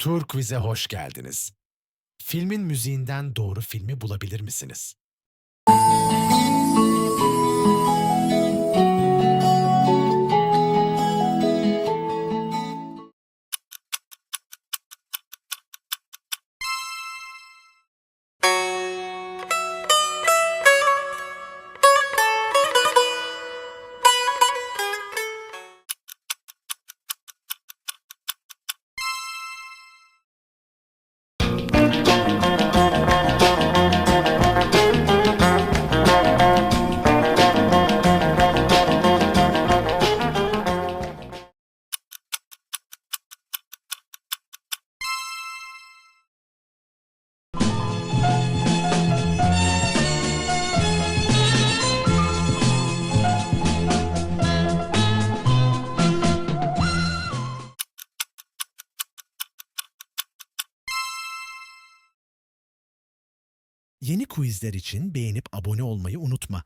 Tur Quiz'e hoş geldiniz. Filmin müziğinden doğru filmi bulabilir misiniz? Yeni quizler için beğenip abone olmayı unutma.